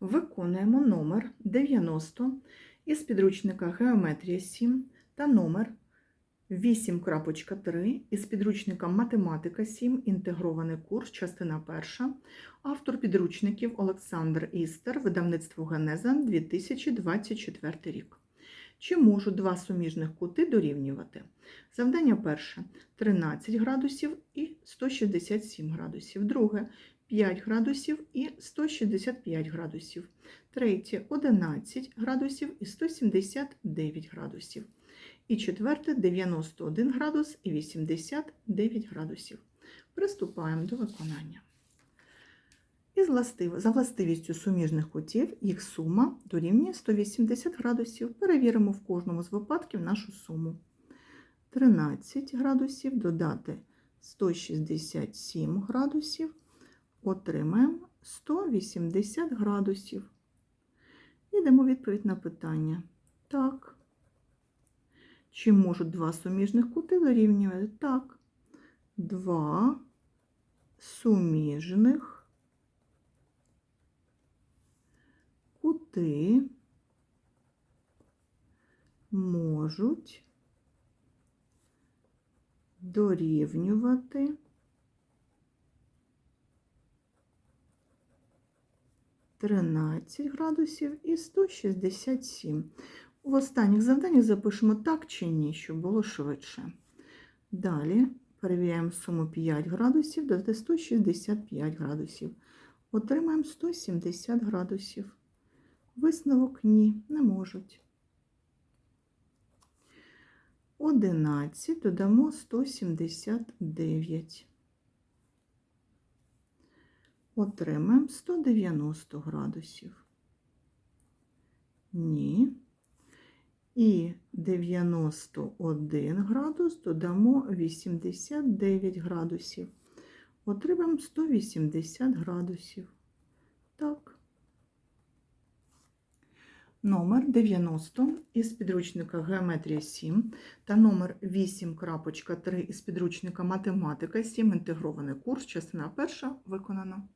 Виконуємо номер 90 із підручника Геометрія 7 та номер 8.3 із підручника Математика 7. Інтегрований курс, частина 1. Автор підручників Олександр Істер, видавництво Генеза 2024 рік. Чи можуть два суміжних кути дорівнювати? Завдання перше 13 градусів і 167 градусів. Друге 5 градусів і 165 градусів. Третє 11 градусів і 179 градусів. І четверте 91 градус і 89 градусів. Приступаємо до виконання. Властив... За властивістю суміжних кутів їх сума дорівнює 180 градусів. Перевіримо в кожному з випадків нашу суму. 13 градусів додати 167 градусів, отримаємо 180 градусів. Йдемо відповідь на питання. Так. Чи можуть два суміжних кути дорівнювати? Так. Два суміжних кути можуть дорівнювати 13 градусів і 167. В останніх завданнях запишемо так чи ні, щоб було швидше. Далі перевіряємо суму 5 градусів, додати 165 градусів. Отримаємо 170 градусів. Висновок ні, не можуть. 11 додамо 179. Отримаємо 190 градусів. Ні. І 91 градус додамо 89 градусів. Отримаємо 180 градусів. Так. Номер 90 із підручника Геометрія 7 та номер 8.3 із підручника Математика 7. Інтегрований курс, частина перша виконано.